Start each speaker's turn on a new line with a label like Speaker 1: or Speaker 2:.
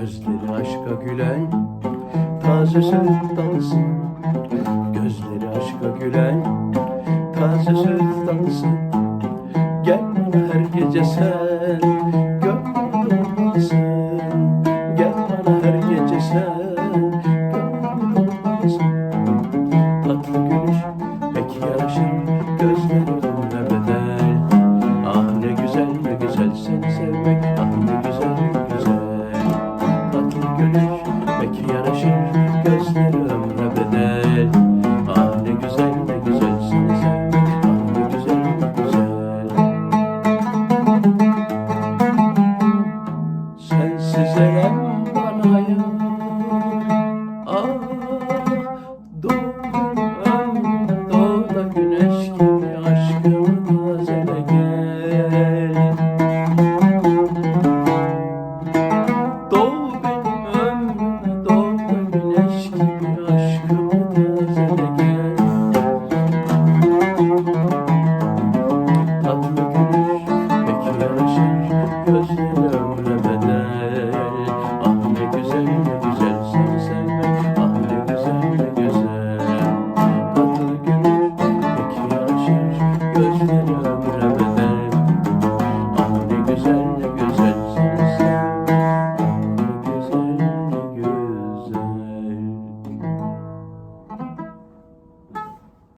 Speaker 1: Gözleri aşka gülen taze söz dansı Gözleri aşka gülen taze söz dansı Gel bana her gece sen gönlüm dolmasın Gel bana her gece sen gönlüm dolmasın Tatlı gülüş pek yaraşır gözlerime bedel. Ah ne güzel ne güzel seni sevmek Ah ne güzel Gülüş pek yaraşır gözlerime bedel Ah ne güzel ne güzel seni sevmek Ah ne güzel ne güzel Sensiz elem bana yar Ah doğdum doğda güneş Tatlı gülüş pek yaraşır gözlerime